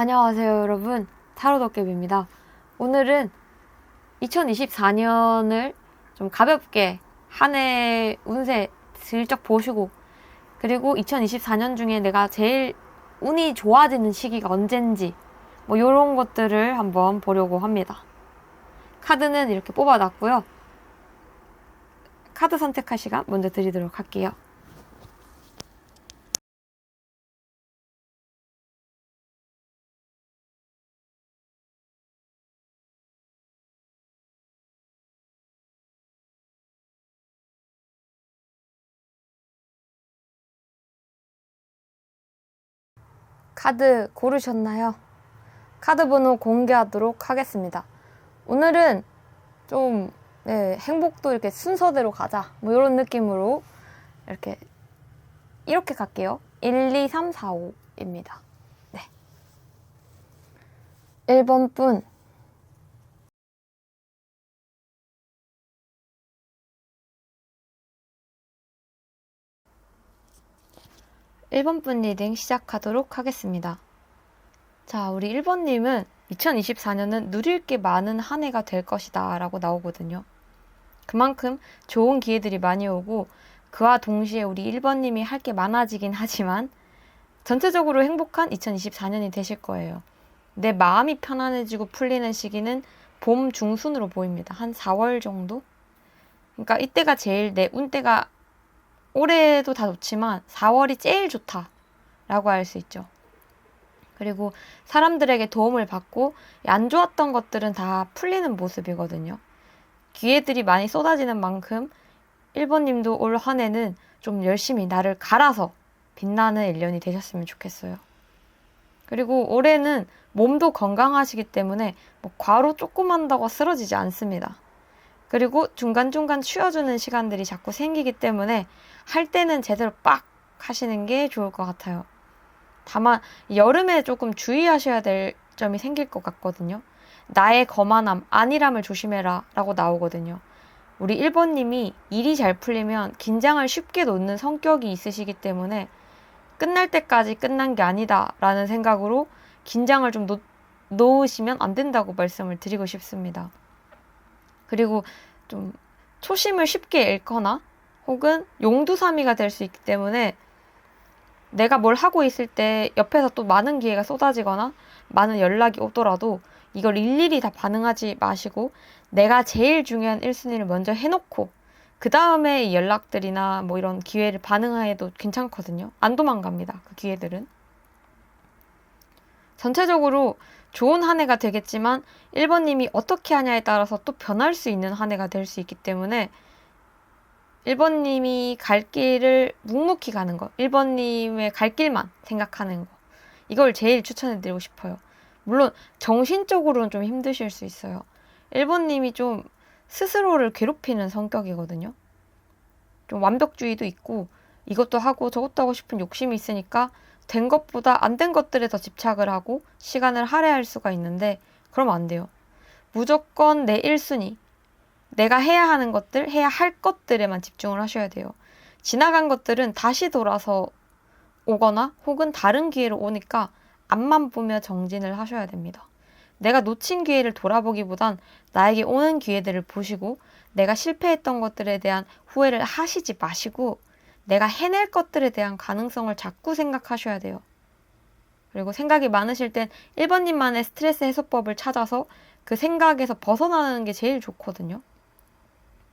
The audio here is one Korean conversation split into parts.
안녕하세요, 여러분. 타로도깨비입니다. 오늘은 2024년을 좀 가볍게 한 해 운세 슬쩍 보시고, 그리고 2024년 중에 내가 제일 운이 좋아지는 시기가 언젠지, 뭐, 요런 것들을 한번 보려고 합니다. 카드는 이렇게 뽑아놨고요. 카드 선택할 시간 먼저 드리도록 할게요. 카드 고르셨나요? 카드 번호 공개하도록 하겠습니다. 오늘은 좀 네, 행복도 이렇게 순서대로 가자. 뭐 이런 느낌으로 이렇게 이렇게 갈게요. 1, 2, 3, 4, 5입니다. 네. 1번 분 1번 분 리딩 시작하도록 하겠습니다. 자, 우리 1번님은 2024년은 누릴 게 많은 한 해가 될 것이다 라고 나오거든요. 그만큼 좋은 기회들이 많이 오고 그와 동시에 우리 1번님이 할 게 많아지긴 하지만 전체적으로 행복한 2024년이 되실 거예요. 내 마음이 편안해지고 풀리는 시기는 봄 중순으로 보입니다. 한 4월 정도? 그러니까 이때가 제일 내 운때가 올해도 다 좋지만 4월이 제일 좋다라고 할 수 있죠. 그리고 사람들에게 도움을 받고 안 좋았던 것들은 다 풀리는 모습이거든요. 기회들이 많이 쏟아지는 만큼 1번님도 올 한 해는 좀 열심히 나를 갈아서 빛나는 1년이 되셨으면 좋겠어요. 그리고 올해는 몸도 건강하시기 때문에 뭐 과로 조금 한다고 쓰러지지 않습니다. 그리고 중간중간 쉬어주는 시간들이 자꾸 생기기 때문에 할 때는 제대로 빡 하시는 게 좋을 것 같아요. 다만 여름에 조금 주의하셔야 될 점이 생길 것 같거든요. 나의 거만함, 안일함을 조심해라 라고 나오거든요. 우리 1번님이 일이 잘 풀리면 긴장을 쉽게 놓는 성격이 있으시기 때문에 끝날 때까지 끝난 게 아니다 라는 생각으로 긴장을 좀 놓, 놓으시면 안 된다고 말씀을 드리고 싶습니다. 그리고 좀 초심을 쉽게 잃거나 혹은 용두사미가 될 수 있기 때문에 내가 뭘 하고 있을 때 옆에서 또 많은 기회가 쏟아지거나 많은 연락이 오더라도 이걸 일일이 다 반응하지 마시고 내가 제일 중요한 1순위를 먼저 해놓고 그 다음에 연락들이나 뭐 이런 기회를 반응해도 괜찮거든요. 안 도망갑니다. 그 기회들은. 전체적으로 좋은 한 해가 되겠지만 1번님이 어떻게 하냐에 따라서 또 변할 수 있는 한 해가 될 수 있기 때문에 1번님이 갈 길을 묵묵히 가는 거, 1번님의 갈 길만 생각하는 거. 이걸 제일 추천해 드리고 싶어요. 물론 정신적으로는 좀 힘드실 수 있어요. 1번님이 좀 스스로를 괴롭히는 성격이거든요. 좀 완벽주의도 있고 이것도 하고 저것도 하고 싶은 욕심이 있으니까 된 것보다 안 된 것들에 더 집착을 하고 시간을 할애할 수가 있는데 그러면 안 돼요. 무조건 내 1순위, 내가 해야 하는 것들, 해야 할 것들에만 집중을 하셔야 돼요. 지나간 것들은 다시 돌아서 오거나 혹은 다른 기회로 오니까 앞만 보며 정진을 하셔야 됩니다. 내가 놓친 기회를 돌아보기보단 나에게 오는 기회들을 보시고 내가 실패했던 것들에 대한 후회를 하시지 마시고 내가 해낼 것들에 대한 가능성을 자꾸 생각하셔야 돼요. 그리고 생각이 많으실 땐 1번님만의 스트레스 해소법을 찾아서 그 생각에서 벗어나는 게 제일 좋거든요.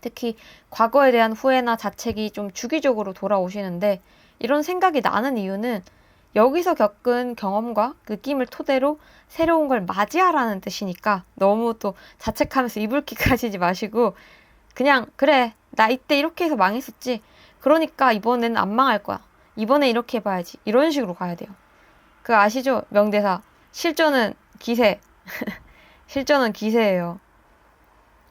특히 과거에 대한 후회나 자책이 좀 주기적으로 돌아오시는데 이런 생각이 나는 이유는 여기서 겪은 경험과 느낌을 토대로 새로운 걸 맞이하라는 뜻이니까 너무 또 자책하면서 이불킥 하시지 마시고 그냥 그래 나 이때 이렇게 해서 망했었지 그러니까 이번에는 안 망할 거야. 이번에 이렇게 해봐야지. 이런 식으로 가야 돼요. 그 아시죠? 명대사. 실전은 기세. 실전은 기세예요.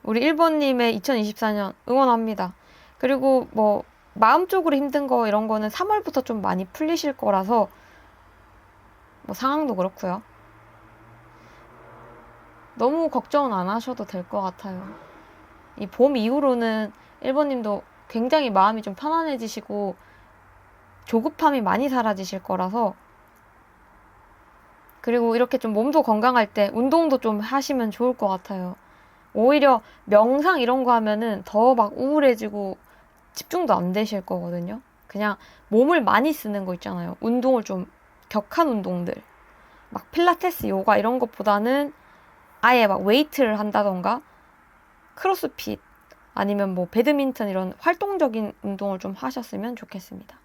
우리 1번님의 2024년 응원합니다. 그리고 뭐, 마음적으로 힘든 거 이런 거는 3월부터 좀 많이 풀리실 거라서, 뭐 상황도 그렇고요. 너무 걱정은 안 하셔도 될 것 같아요. 이 봄 이후로는 1번님도 굉장히 마음이 좀 편안해지시고 조급함이 많이 사라지실 거라서 그리고 이렇게 좀 몸도 건강할 때 운동도 좀 하시면 좋을 것 같아요. 오히려 명상 이런 거 하면은 더 막 우울해지고 집중도 안 되실 거거든요. 그냥 몸을 많이 쓰는 거 있잖아요. 운동을 좀 격한 운동들. 막 필라테스, 요가 이런 것보다는 아예 막 웨이트를 한다던가 크로스핏 아니면 뭐 배드민턴 이런 활동적인 운동을 좀 하셨으면 좋겠습니다.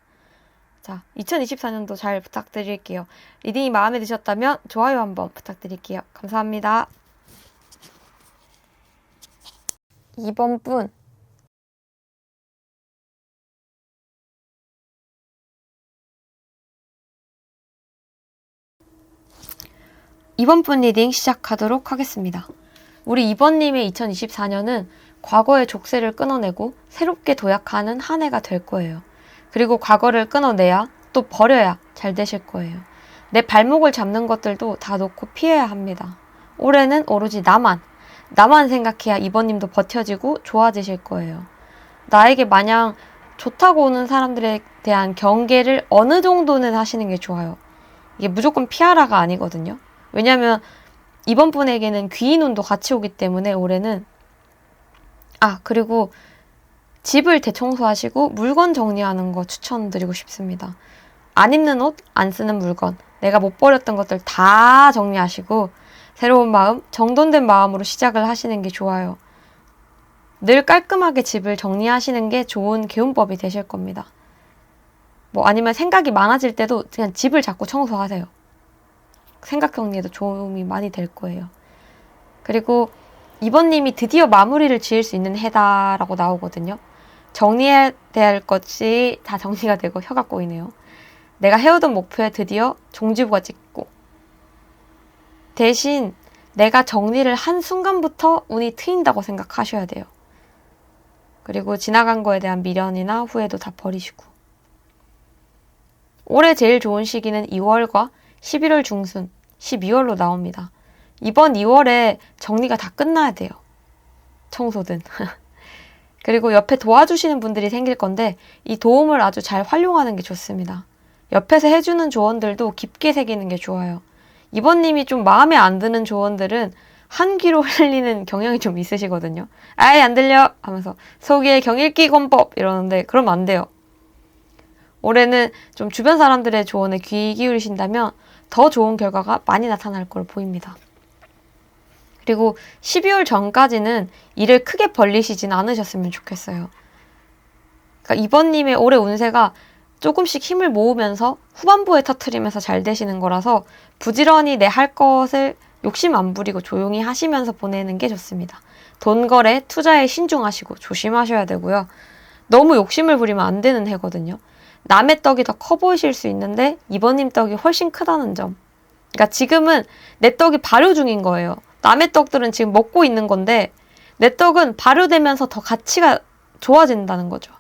자, 2024년도 잘 부탁드릴게요. 리딩이 마음에 드셨다면 좋아요 한번 부탁드릴게요. 감사합니다. 2번 분. 이번 분 리딩 시작하도록 하겠습니다. 우리 2번님의 2024년은 과거의 족쇄를 끊어내고 새롭게 도약하는 한 해가 될 거예요. 그리고 과거를 끊어내야 또 버려야 잘 되실 거예요. 내 발목을 잡는 것들도 다 놓고 피해야 합니다. 올해는 오로지 나만, 나만 생각해야 이번님도 버텨지고 좋아지실 거예요. 나에게 마냥 좋다고 오는 사람들에 대한 경계를 어느 정도는 하시는 게 좋아요. 이게 무조건 피하라가 아니거든요. 왜냐면 이번 분에게는 귀인운도 같이 오기 때문에 올해는 아 그리고 집을 대청소하시고 물건 정리하는 거 추천드리고 싶습니다. 안 입는 옷, 안 쓰는 물건, 내가 못 버렸던 것들 다 정리하시고 새로운 마음, 정돈된 마음으로 시작을 하시는 게 좋아요. 늘 깔끔하게 집을 정리하시는 게 좋은 개운법이 되실 겁니다. 뭐 아니면 생각이 많아질 때도 그냥 집을 자꾸 청소하세요. 생각 정리에도 도움이 많이 될 거예요. 그리고 이번님이 드디어 마무리를 지을 수 있는 해다라고 나오거든요. 정리해야 될 것이 다 정리가 되고 혀가 꼬이네요. 내가 해오던 목표에 드디어 종지부가 찍고 대신 내가 정리를 한 순간부터 운이 트인다고 생각하셔야 돼요. 그리고 지나간 거에 대한 미련이나 후회도 다 버리시고 올해 제일 좋은 시기는 2월과 11월 중순, 12월로 나옵니다. 이번 2월에 정리가 다 끝나야 돼요. 청소든. 그리고 옆에 도와주시는 분들이 생길 건데 이 도움을 아주 잘 활용하는 게 좋습니다. 옆에서 해주는 조언들도 깊게 새기는 게 좋아요. 이번님이 좀 마음에 안 드는 조언들은 한 귀로 흘리는 경향이 좀 있으시거든요. 아예 안 들려 하면서 속에 경읽기 권법 이러는데 그러면 안 돼요. 올해는 좀 주변 사람들의 조언에 귀 기울이신다면 더 좋은 결과가 많이 나타날 걸 보입니다. 그리고 12월 전까지는 일을 크게 벌리시진 않으셨으면 좋겠어요. 그러니까 이번님의 올해 운세가 조금씩 힘을 모으면서 후반부에 터트리면서 잘 되시는 거라서 부지런히 내 할 것을 욕심 안 부리고 조용히 하시면서 보내는 게 좋습니다. 돈 거래, 투자에 신중하시고 조심하셔야 되고요. 너무 욕심을 부리면 안 되는 해거든요. 남의 떡이 더 커 보이실 수 있는데 이번님 떡이 훨씬 크다는 점. 그러니까 지금은 내 떡이 발효 중인 거예요. 남의 떡들은 지금 먹고 있는 건데 내 떡은 발효되면서 더 가치가 좋아진다는 거죠.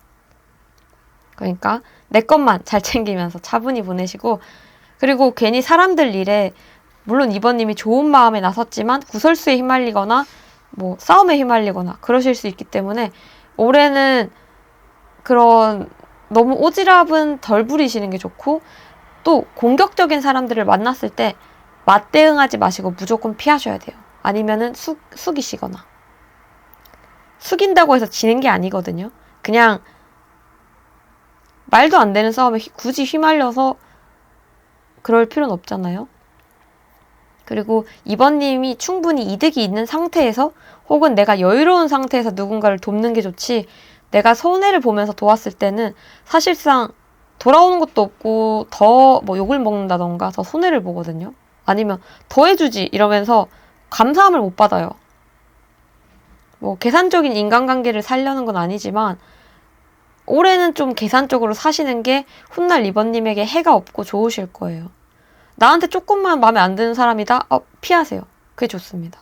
그러니까 내 것만 잘 챙기면서 차분히 보내시고 그리고 괜히 사람들 일에 물론 이번님이 좋은 마음에 나섰지만 구설수에 휘말리거나 뭐 싸움에 휘말리거나 그러실 수 있기 때문에 올해는 그런 너무 오지랖은 덜 부리시는 게 좋고 또 공격적인 사람들을 만났을 때 맞대응하지 마시고 무조건 피하셔야 돼요. 아니면은 숙, 숙이시거나. 숙인다고 해서 지는 게 아니거든요. 그냥 말도 안 되는 싸움에 굳이 휘말려서 그럴 필요는 없잖아요. 그리고 이번님이 충분히 이득이 있는 상태에서 혹은 내가 여유로운 상태에서 누군가를 돕는 게 좋지 내가 손해를 보면서 도왔을 때는 사실상 돌아오는 것도 없고 더 뭐 욕을 먹는다던가 더 손해를 보거든요. 아니면 더 해주지 이러면서 감사함을 못 받아요. 뭐 계산적인 인간관계를 살려는 건 아니지만 올해는 좀 계산적으로 사시는 게 훗날 리번님에게 해가 없고 좋으실 거예요. 나한테 조금만 마음에 안 드는 사람이다? 어, 피하세요. 그게 좋습니다.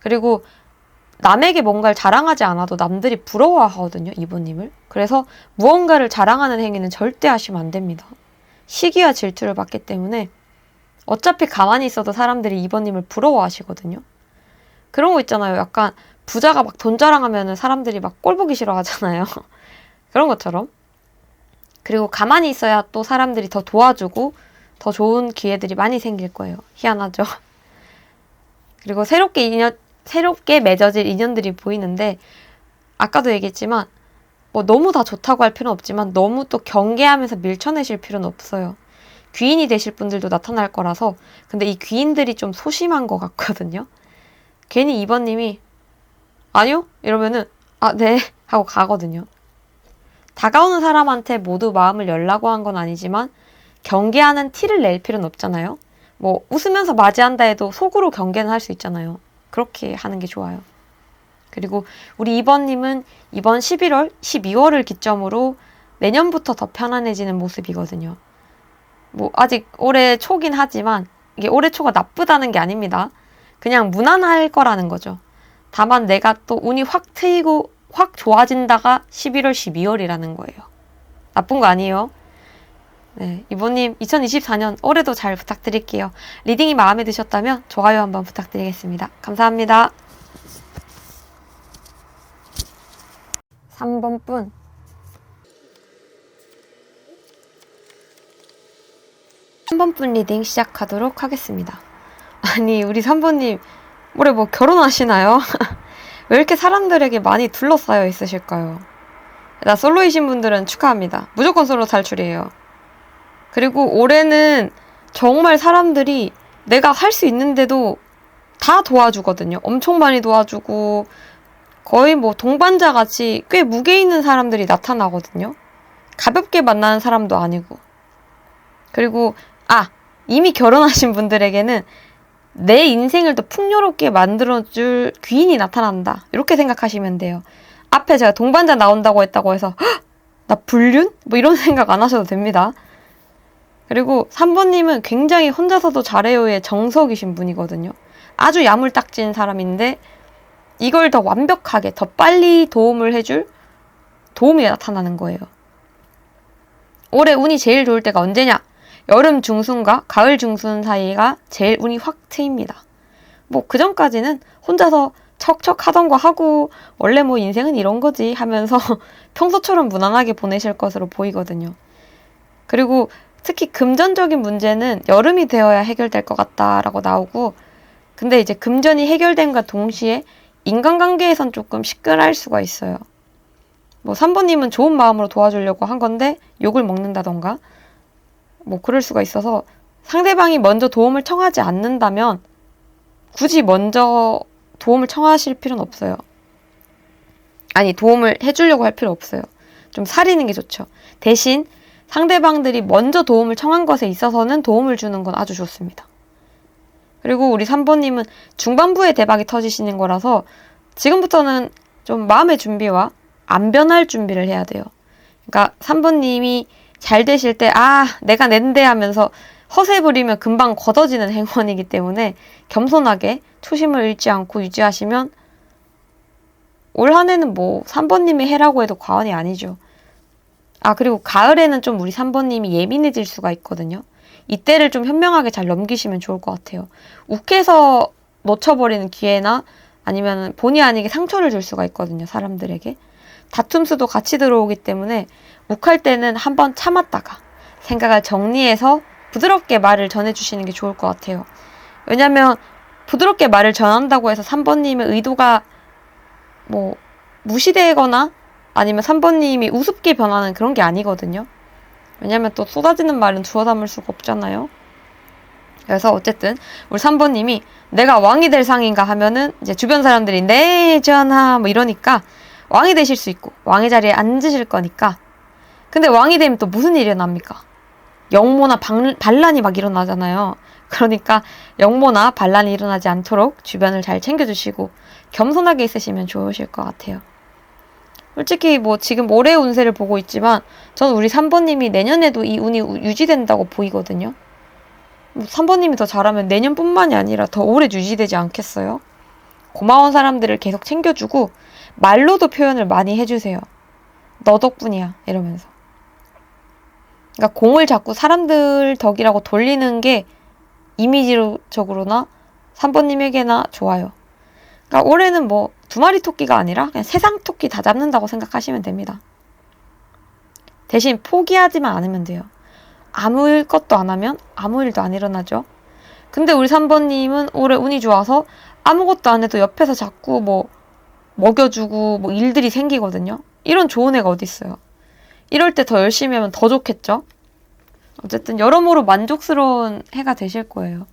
그리고 남에게 뭔가를 자랑하지 않아도 남들이 부러워하거든요, 이분님을. 그래서 무언가를 자랑하는 행위는 절대 하시면 안 됩니다. 시기와 질투를 받기 때문에 어차피 가만히 있어도 사람들이 이번님을 부러워하시거든요. 그런 거 있잖아요. 약간 부자가 막 돈 자랑하면 사람들이 막 꼴보기 싫어 하잖아요. 그런 것처럼. 그리고 가만히 있어야 또 사람들이 더 도와주고 더 좋은 기회들이 많이 생길 거예요. 희한하죠? 그리고 새롭게 인연, 새롭게 맺어질 인연들이 보이는데, 아까도 얘기했지만, 뭐 너무 다 좋다고 할 필요는 없지만, 너무 또 경계하면서 밀쳐내실 필요는 없어요. 귀인이 되실 분들도 나타날 거라서, 근데 이 귀인들이 좀 소심한 것 같거든요. 괜히 2번님이, 아니요? 이러면은, 아, 네. 하고 가거든요. 다가오는 사람한테 모두 마음을 열라고 한 건 아니지만 경계하는 티를 낼 필요는 없잖아요. 뭐 웃으면서 맞이한다 해도 속으로 경계는 할 수 있잖아요. 그렇게 하는 게 좋아요. 그리고 우리 2번님은 이번 11월, 12월을 기점으로 내년부터 더 편안해지는 모습이거든요. 뭐 아직 올해 초긴 하지만 이게 올해 초가 나쁘다는 게 아닙니다. 그냥 무난할 거라는 거죠. 다만 내가 또 운이 확 트이고 확 좋아진다가 11월, 12월이라는 거예요. 나쁜 거 아니에요. 네, 이모님 2024년 올해도 잘 부탁드릴게요. 리딩이 마음에 드셨다면 좋아요 한번 부탁드리겠습니다. 감사합니다. 3번 분 3번 분 리딩 시작하도록 하겠습니다. 아니 우리 3번님 올해 뭐 결혼하시나요? 왜 이렇게 사람들에게 많이 둘러싸여 있으실까요? 나 솔로이신 분들은 축하합니다. 무조건 솔로 탈출이에요. 그리고 올해는 정말 사람들이 내가 할 수 있는데도 다 도와주거든요. 엄청 많이 도와주고 거의 뭐 동반자 같이 꽤 무게 있는 사람들이 나타나거든요. 가볍게 만나는 사람도 아니고. 그리고 아 이미 결혼하신 분들에게는 내 인생을 더 풍요롭게 만들어줄 귀인이 나타난다. 이렇게 생각하시면 돼요. 앞에 제가 동반자 나온다고 했다고 해서 나 불륜? 뭐 이런 생각 안 하셔도 됩니다. 그리고 3번님은 굉장히 혼자서도 잘해요의 정석이신 분이거든요. 아주 야물딱진 사람인데 이걸 더 완벽하게, 더 빨리 도움을 해줄 도움이 나타나는 거예요. 올해 운이 제일 좋을 때가 언제냐? 여름 중순과 가을 중순 사이가 제일 운이 확 트입니다. 뭐 그 전까지는 혼자서 척척 하던 거 하고 원래 뭐 인생은 이런 거지 하면서 평소처럼 무난하게 보내실 것으로 보이거든요. 그리고 특히 금전적인 문제는 여름이 되어야 해결될 것 같다라고 나오고 근데 이제 금전이 해결된과 동시에 인간관계에선 조금 시끌할 수가 있어요. 뭐 3번님은 좋은 마음으로 도와주려고 한 건데 욕을 먹는다던가 뭐 그럴 수가 있어서 상대방이 먼저 도움을 청하지 않는다면 굳이 먼저 도움을 청하실 필요는 없어요. 아니, 도움을 해주려고 할 필요 없어요. 좀 사리는 게 좋죠. 대신 상대방들이 먼저 도움을 청한 것에 있어서는 도움을 주는 건 아주 좋습니다. 그리고 우리 3번님은 중반부에 대박이 터지시는 거라서 지금부터는 좀 마음의 준비와 안 변할 준비를 해야 돼요. 그러니까 3번님이 잘 되실 때, 아, 내가 낸데 하면서 허세 부리면 금방 걷어지는 행원이기 때문에 겸손하게 초심을 잃지 않고 유지하시면 올 한 해는 뭐 3번님이 해라고 해도 과언이 아니죠. 아, 그리고 가을에는 좀 우리 3번님이 예민해질 수가 있거든요. 이때를 좀 현명하게 잘 넘기시면 좋을 것 같아요. 욱해서 놓쳐버리는 기회나 아니면 본의 아니게 상처를 줄 수가 있거든요, 사람들에게. 다툼 수도 같이 들어오기 때문에 욱할 때는 한번 참았다가 생각을 정리해서 부드럽게 말을 전해주시는 게 좋을 것 같아요. 왜냐면 부드럽게 말을 전한다고 해서 3번님의 의도가 뭐 무시되거나 아니면 3번님이 우습게 변하는 그런 게 아니거든요. 왜냐면 또 쏟아지는 말은 주워 담을 수가 없잖아요. 그래서 어쨌든 우리 3번님이 내가 왕이 될 상인가 하면은 이제 주변 사람들이 네 전하 뭐 이러니까 왕이 되실 수 있고 왕의 자리에 앉으실 거니까 근데 왕이 되면 또 무슨 일이 일어납니까? 영모나 방, 반란이 막 일어나잖아요. 그러니까 영모나 반란이 일어나지 않도록 주변을 잘 챙겨주시고 겸손하게 있으시면 좋으실 것 같아요. 솔직히 뭐 지금 올해 운세를 보고 있지만 저는 우리 3번님이 내년에도 이 운이 유지된다고 보이거든요. 3번님이 뭐더 잘하면 내년뿐만이 아니라 더 오래 유지되지 않겠어요? 고마운 사람들을 계속 챙겨주고 말로도 표현을 많이 해주세요. 너 덕분이야. 이러면서. 그러니까 공을 자꾸 사람들 덕이라고 돌리는 게 이미지적으로나 3번님에게나 좋아요. 그러니까 올해는 뭐 두 마리 토끼가 아니라 그냥 세상 토끼 다 잡는다고 생각하시면 됩니다. 대신 포기하지만 않으면 돼요. 아무 것도 안 하면 아무 일도 안 일어나죠. 근데 우리 3번님은 올해 운이 좋아서 아무것도 안 해도 옆에서 자꾸 뭐 먹여주고 뭐 일들이 생기거든요. 이런 좋은 애가 어딨어요. 이럴 때 더 열심히 하면 더 좋겠죠? 어쨌든 여러모로 만족스러운 해가 되실 거예요.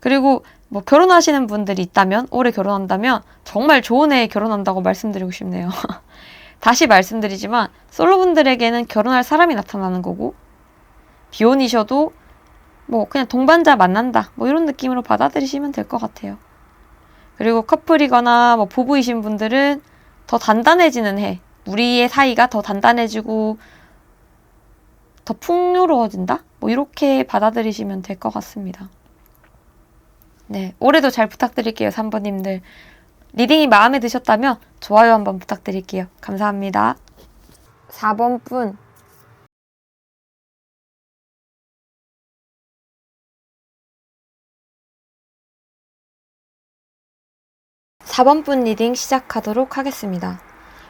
그리고 뭐 결혼하시는 분들이 있다면, 올해 결혼한다면 정말 좋은 해에 결혼한다고 말씀드리고 싶네요. 다시 말씀드리지만 솔로분들에게는 결혼할 사람이 나타나는 거고 비혼이셔도 뭐 그냥 동반자 만난다 뭐 이런 느낌으로 받아들이시면 될 것 같아요. 그리고 커플이거나 뭐 부부이신 분들은 더 단단해지는 해. 우리의 사이가 더 단단해지고 더 풍요로워진다? 뭐 이렇게 받아들이시면 될 것 같습니다. 네, 올해도 잘 부탁드릴게요, 3번님들. 리딩이 마음에 드셨다면 좋아요 한번 부탁드릴게요. 감사합니다. 4번 분. 4번 분 리딩 시작하도록 하겠습니다.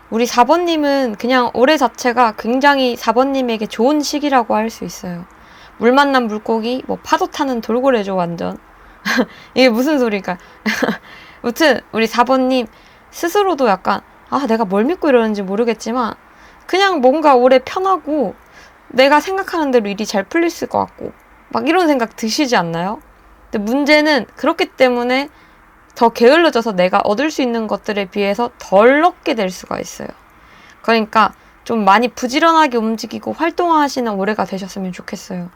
우리 4번님은 그냥 올해 자체가 굉장히 4번님에게 좋은 시기라고 할 수 있어요. 물 만난 물고기, 뭐 파도 타는 돌고래죠, 완전. 이게 무슨 소리일까? 무튼, 우리 4번님 스스로도 약간, 아, 내가 뭘 믿고 이러는지 모르겠지만, 그냥 뭔가 올해 편하고, 내가 생각하는 대로 일이 잘 풀릴 것 같고, 막 이런 생각 드시지 않나요? 근데 문제는 그렇기 때문에 더 게을러져서 내가 얻을 수 있는 것들에 비해서 덜 얻게 될 수가 있어요. 그러니까 좀 많이 부지런하게 움직이고 활동하시는 올해가 되셨으면 좋겠어요.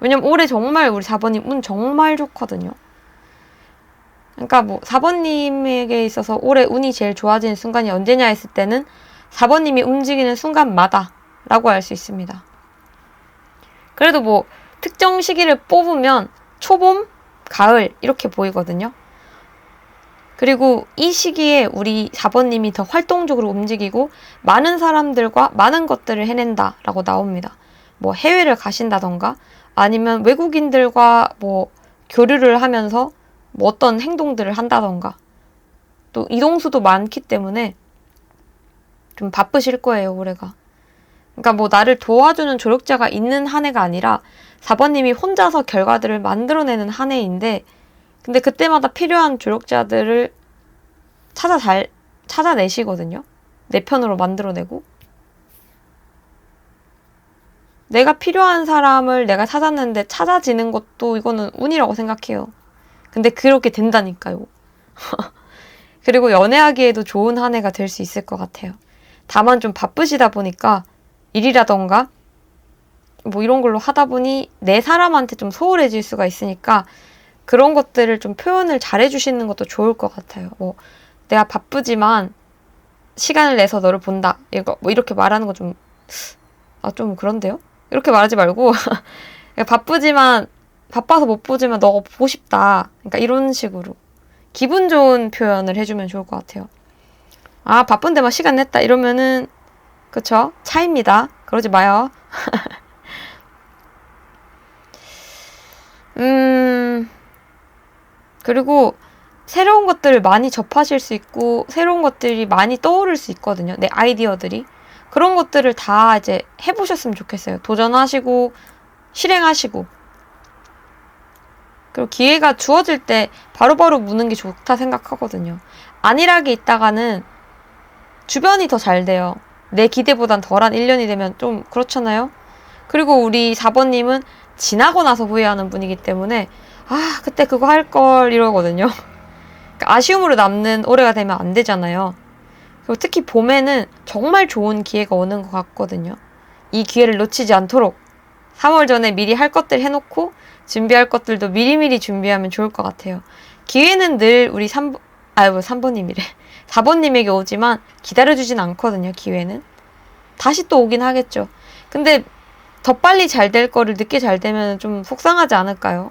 왜냐면 올해 정말 우리 4번님 운 정말 좋거든요. 그러니까 뭐 4번님에게 있어서 올해 운이 제일 좋아지는 순간이 언제냐 했을 때는 4번님이 움직이는 순간마다 라고 할 수 있습니다. 그래도 뭐 특정 시기를 뽑으면 초봄, 가을 이렇게 보이거든요. 그리고 이 시기에 우리 4번님이 더 활동적으로 움직이고 많은 사람들과 많은 것들을 해낸다라고 나옵니다. 뭐 해외를 가신다던가 아니면 외국인들과 뭐 교류를 하면서 뭐 어떤 행동들을 한다던가 또 이동수도 많기 때문에 좀 바쁘실 거예요, 올해가. 그러니까 뭐 나를 도와주는 조력자가 있는 한 해가 아니라 4번님이 혼자서 결과들을 만들어내는 한 해인데 근데 그때마다 필요한 조력자들을 찾아 잘 찾아내시거든요. 내 편으로 만들어내고 내가 필요한 사람을 내가 찾았는데 찾아지는 것도 이거는 운이라고 생각해요. 근데 그렇게 된다니까요. 그리고 연애하기에도 좋은 한 해가 될 수 있을 것 같아요. 다만 좀 바쁘시다 보니까 일이라던가 뭐 이런 걸로 하다 보니 내 사람한테 좀 소홀해질 수가 있으니까 그런 것들을 좀 표현을 잘 해주시는 것도 좋을 것 같아요. 뭐, 내가 바쁘지만 시간을 내서 너를 본다. 이거, 뭐 이렇게 말하는 거 좀, 아, 좀 그런데요? 이렇게 말하지 말고, 바쁘지만, 바빠서 못 보지만 너가 보고 싶다. 그러니까 이런 식으로. 기분 좋은 표현을 해주면 좋을 것 같아요. 아, 바쁜데 막 시간 냈다. 이러면은, 그쵸? 차입니다. 그러지 마요. 음, 그리고 새로운 것들을 많이 접하실 수 있고 새로운 것들이 많이 떠오를 수 있거든요. 내 아이디어들이. 그런 것들을 다 이제 해보셨으면 좋겠어요. 도전하시고 실행하시고 그리고 기회가 주어질 때 바로바로 무는 게 좋다 생각하거든요. 안일하게 있다가는 주변이 더 잘 돼요. 내 기대보단 덜한 1년이 되면 좀 그렇잖아요. 그리고 우리 4번님은 지나고 나서 후회하는 분이기 때문에 아, 그때 그거 할 걸 이러거든요. 그러니까 아쉬움으로 남는 올해가 되면 안 되잖아요. 그리고 특히 봄에는 정말 좋은 기회가 오는 것 같거든요. 이 기회를 놓치지 않도록 3월 전에 미리 할 것들 해놓고 준비할 것들도 미리미리 준비하면 좋을 것 같아요. 기회는 늘 우리 3번, 아유, 3번님이래. 4번님에게 오지만 기다려주진 않거든요, 기회는. 다시 또 오긴 하겠죠. 근데 더 빨리 잘 될 거를 늦게 잘 되면 좀 속상하지 않을까요?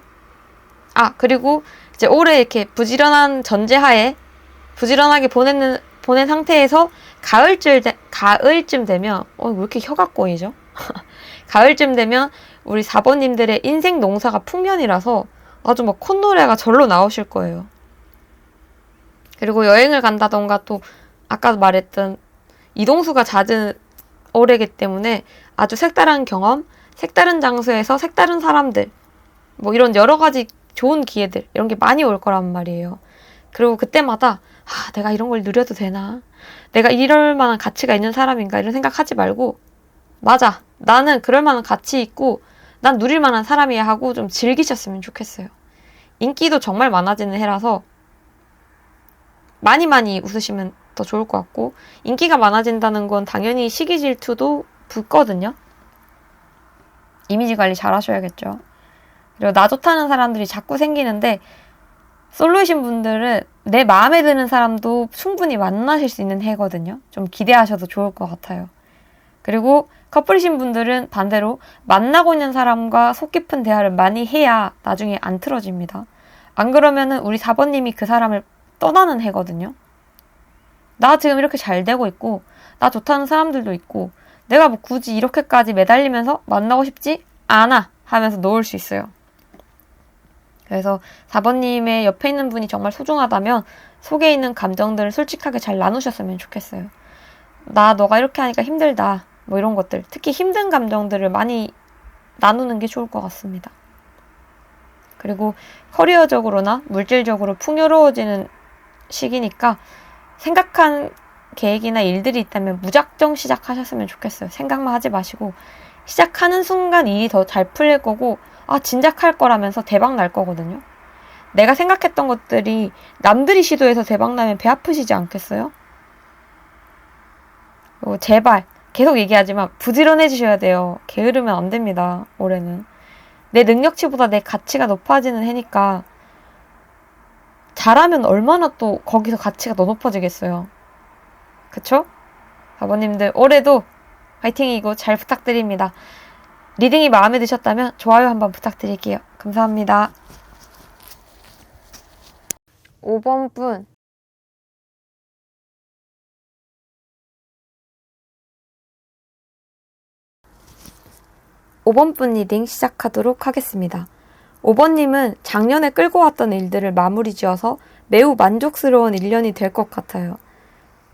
아, 그리고 이제 올해 이렇게 부지런한 전제하에 부지런하게 보내는, 보낸 상태에서 가을쯤, 되, 가을쯤 되면, 어, 왜 이렇게 혀가 꼬이죠? 가을쯤 되면 우리 4번님들의 인생 농사가 풍년이라서 아주 막 콧노래가 절로 나오실 거예요. 그리고 여행을 간다던가 또 아까 말했던 이동수가 잦은 올해기 때문에 아주 색다른 경험, 색다른 장소에서 색다른 사람들, 뭐 이런 여러 가지 좋은 기회들, 이런 게 많이 올 거란 말이에요. 그리고 그때마다, 아, 내가 이런 걸 누려도 되나? 내가 이럴 만한 가치가 있는 사람인가? 이런 생각하지 말고, 맞아. 나는 그럴 만한 가치 있고, 난 누릴 만한 사람이야 하고 좀 즐기셨으면 좋겠어요. 인기도 정말 많아지는 해라서, 많이 많이 웃으시면 더 좋을 것 같고, 인기가 많아진다는 건 당연히 시기 질투도 붙거든요. 이미지 관리 잘 하셔야겠죠. 그리고 나 좋다는 사람들이 자꾸 생기는데, 솔로이신 분들은 내 마음에 드는 사람도 충분히 만나실 수 있는 해거든요. 좀 기대하셔도 좋을 것 같아요. 그리고 커플이신 분들은 반대로 만나고 있는 사람과 속 깊은 대화를 많이 해야 나중에 안 틀어집니다. 안 그러면은 우리 4번님이 그 사람을 떠나는 해거든요. 나 지금 이렇게 잘 되고 있고, 나 좋다는 사람들도 있고, 내가 뭐 굳이 이렇게까지 매달리면서 만나고 싶지 않아 하면서 놓을 수 있어요. 그래서 4번님의 옆에 있는 분이 정말 소중하다면 속에 있는 감정들을 솔직하게 잘 나누셨으면 좋겠어요. 나 너가 이렇게 하니까 힘들다. 뭐 이런 것들. 특히 힘든 감정들을 많이 나누는 게 좋을 것 같습니다. 그리고 커리어적으로나 물질적으로 풍요로워지는 시기니까 생각한 계획이나 일들이 있다면 무작정 시작하셨으면 좋겠어요. 생각만 하지 마시고 시작하는 순간 일이 더 잘 풀릴 거고 아 진작 할 거라면서 대박 날 거거든요. 내가 생각했던 것들이 남들이 시도해서 대박 나면 배 아프시지 않겠어요? 어, 제발 계속 얘기하지만 부지런해지셔야 돼요. 게으르면 안 됩니다. 올해는 내 능력치보다 내 가치가 높아지는 해니까 잘하면 얼마나 또 거기서 가치가 더 높아지겠어요. 그쵸? 아버님들 올해도 화이팅이고 잘 부탁드립니다. 리딩이 마음에 드셨다면 좋아요 한번 부탁드릴게요. 감사합니다. 5번 분. (5번) 리딩 시작하도록 하겠습니다. 5번님은 작년에 끌고 왔던 일들을 마무리 지어서 매우 만족스러운 1년이 될 것 같아요.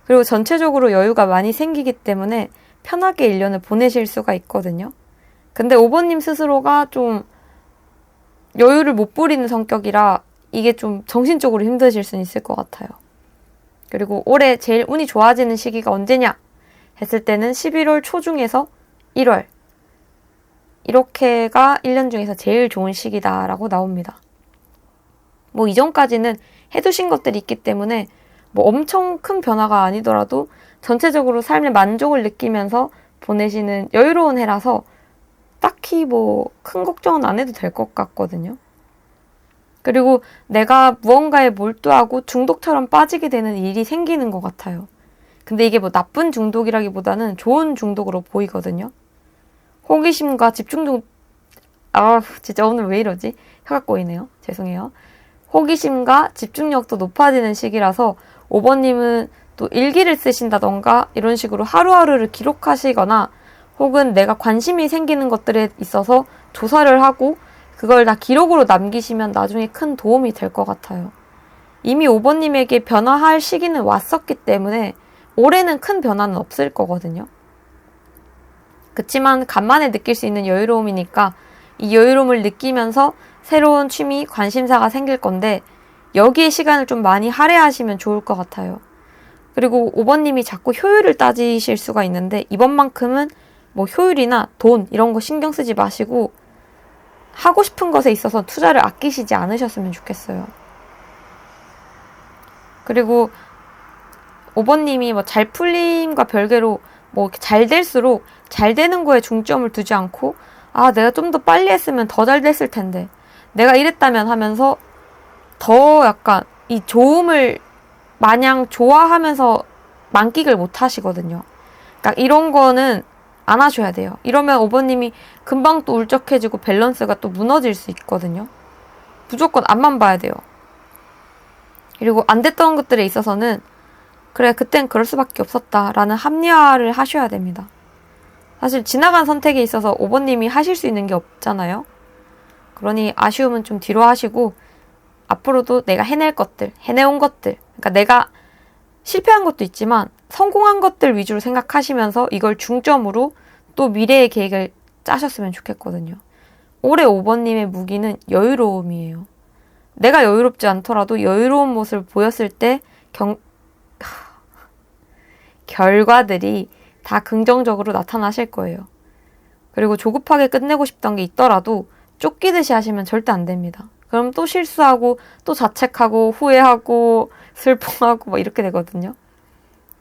그리고 전체적으로 여유가 많이 생기기 때문에 편하게 1년을 보내실 수가 있거든요. 근데 5번님 스스로가 좀 여유를 못 부리는 성격이라 이게 좀 정신적으로 힘드실 수 있을 것 같아요. 그리고 올해 제일 운이 좋아지는 시기가 언제냐 했을 때는 11월 초중에서 1월 이렇게가 1년 중에서 제일 좋은 시기다라고 나옵니다. 뭐 이전까지는 해두신 것들이 있기 때문에 뭐 엄청 큰 변화가 아니더라도 전체적으로 삶의 만족을 느끼면서 보내시는 여유로운 해라서 딱히 뭐 큰 걱정은 안 해도 될 것 같거든요. 그리고 내가 무언가에 몰두하고 중독처럼 빠지게 되는 일이 생기는 것 같아요. 근데 이게 뭐 나쁜 중독이라기보다는 좋은 중독으로 보이거든요. 호기심과 집중력, 아, 진짜 오늘 왜 이러지? 혀가 꼬이네요. 죄송해요. 호기심과 집중력도 높아지는 시기라서 5번님은 또 일기를 쓰신다던가 이런 식으로 하루하루를 기록하시거나 혹은 내가 관심이 생기는 것들에 있어서 조사를 하고 그걸 다 기록으로 남기시면 나중에 큰 도움이 될 것 같아요. 이미 5번님에게 변화할 시기는 왔었기 때문에 올해는 큰 변화는 없을 거거든요. 그치만 간만에 느낄 수 있는 여유로움이니까 이 여유로움을 느끼면서 새로운 취미, 관심사가 생길 건데 여기에 시간을 좀 많이 할애하시면 좋을 것 같아요. 그리고 5번님이 자꾸 효율을 따지실 수가 있는데 이번만큼은 뭐 효율이나 돈 이런 거 신경 쓰지 마시고 하고 싶은 것에 있어서 투자를 아끼시지 않으셨으면 좋겠어요. 그리고 5번님이 뭐 잘 풀림과 별개로 뭐 잘 될수록 잘 되는 거에 중점을 두지 않고 아 내가 좀 더 빨리 했으면 더 잘 됐을 텐데 내가 이랬다면 하면서 더 약간 이 좋음을 마냥 좋아하면서 만끽을 못 하시거든요. 그러니까 이런 거는 안 하셔야 돼요. 이러면 5번님이 금방 또 울적해지고 밸런스가 또 무너질 수 있거든요. 무조건 앞만 봐야 돼요. 그리고 안 됐던 것들에 있어서는 그래, 그땐 그럴 수밖에 없었다라는 합리화를 하셔야 됩니다. 사실 지나간 선택에 있어서 5번님이 하실 수 있는 게 없잖아요. 그러니 아쉬움은 좀 뒤로 하시고 앞으로도 내가 해낼 것들, 해내온 것들, 그러니까 내가 실패한 것도 있지만 성공한 것들 위주로 생각하시면서 이걸 중점으로 또 미래의 계획을 짜셨으면 좋겠거든요. 올해 5번님의 무기는 여유로움이에요. 내가 여유롭지 않더라도 여유로운 모습을 보였을 때 경, 결과들이 다 긍정적으로 나타나실 거예요. 그리고 조급하게 끝내고 싶던 게 있더라도 쫓기듯이 하시면 절대 안 됩니다. 그럼 또 실수하고 또 자책하고 후회하고 슬퍼하고 뭐 이렇게 되거든요.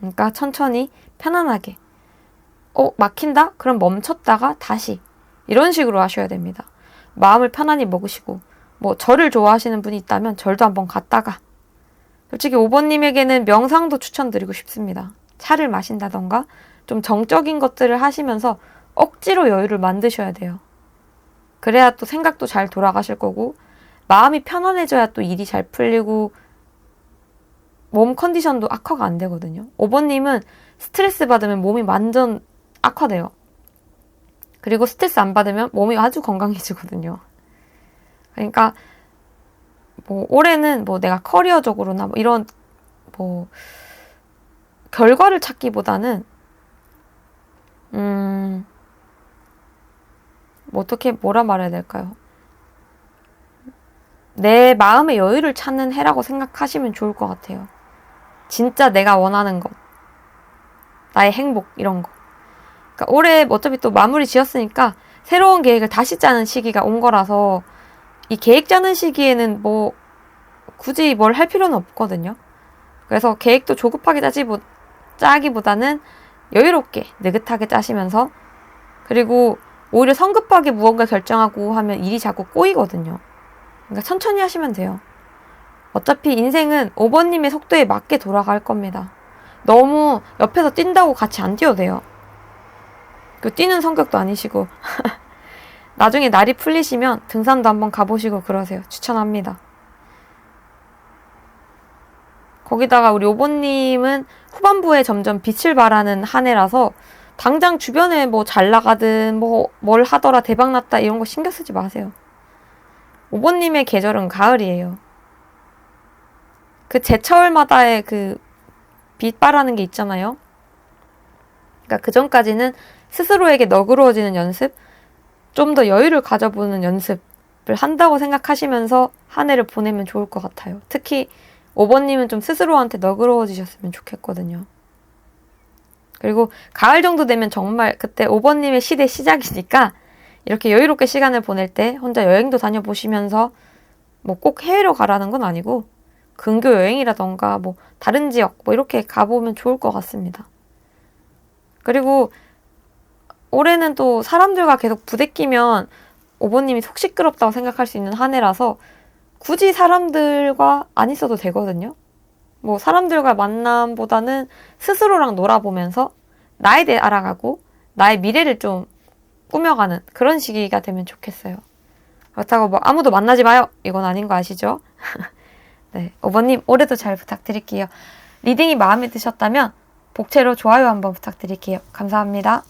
그러니까 천천히 편안하게 어 막힌다? 그럼 멈췄다가 다시 이런 식으로 하셔야 됩니다. 마음을 편안히 먹으시고 뭐 절을 좋아하시는 분이 있다면 절도 한번 갔다가 솔직히 5번님에게는 명상도 추천드리고 싶습니다. 차를 마신다던가 좀 정적인 것들을 하시면서 억지로 여유를 만드셔야 돼요. 그래야 또 생각도 잘 돌아가실 거고 마음이 편안해져야 또 일이 잘 풀리고 몸 컨디션도 악화가 안 되거든요. 5번님은 스트레스 받으면 몸이 완전 악화돼요. 그리고 스트레스 안 받으면 몸이 아주 건강해지거든요. 그러니까 뭐 올해는 뭐 내가 커리어적으로나 뭐 이런 뭐 결과를 찾기보다는 음, 뭐 어떻게 뭐라 말해야 될까요? 내 마음의 여유를 찾는 해라고 생각하시면 좋을 것 같아요. 진짜 내가 원하는 것, 나의 행복 이런 거. 그러니까 올해 어차피 또 마무리 지었으니까 새로운 계획을 다시 짜는 시기가 온 거라서 이 계획 짜는 시기에는 뭐 굳이 뭘 할 필요는 없거든요. 그래서 계획도 조급하게 짜지 짜기보다는 여유롭게 느긋하게 짜시면서 그리고 오히려 성급하게 무언가 결정하고 하면 일이 자꾸 꼬이거든요. 그러니까 천천히 하시면 돼요. 어차피 인생은 5번님의 속도에 맞게 돌아갈 겁니다. 너무 옆에서 뛴다고 같이 안 뛰어도 돼요. 그 뛰는 성격도 아니시고 나중에 날이 풀리시면 등산도 한번 가보시고 그러세요. 추천합니다. 거기다가 우리 오보님은 후반부에 점점 빛을 발하는 한 해라서 당장 주변에 뭐 잘 나가든 뭐 뭘 하더라 대박 났다 이런 거 신경 쓰지 마세요. 오보님의 계절은 가을이에요. 그 제철마다의 그빛 발하는 게 있잖아요. 그러니까 그 전까지는 스스로에게 너그러워지는 연습, 좀 더 여유를 가져보는 연습을 한다고 생각하시면서 한 해를 보내면 좋을 것 같아요. 특히 5번님은 좀 스스로한테 너그러워지셨으면 좋겠거든요. 그리고 가을 정도 되면 정말 그때 5번님의 시대 시작이니까 이렇게 여유롭게 시간을 보낼 때 혼자 여행도 다녀보시면서 뭐 꼭 해외로 가라는 건 아니고 근교 여행이라던가 뭐 다른 지역 뭐 이렇게 가보면 좋을 것 같습니다. 그리고 올해는 또 사람들과 계속 부대끼면 5번님이 속 시끄럽다고 생각할 수 있는 한 해라서 굳이 사람들과 안 있어도 되거든요. 뭐 사람들과 만남보다는 스스로랑 놀아보면서 나에 대해 알아가고 나의 미래를 좀 꾸며가는 그런 시기가 되면 좋겠어요. 그렇다고 뭐 아무도 만나지 마요. 이건 아닌 거 아시죠? 네, 오버님 올해도 잘 부탁드릴게요. 리딩이 마음에 드셨다면 복채로 좋아요 한번 부탁드릴게요. 감사합니다.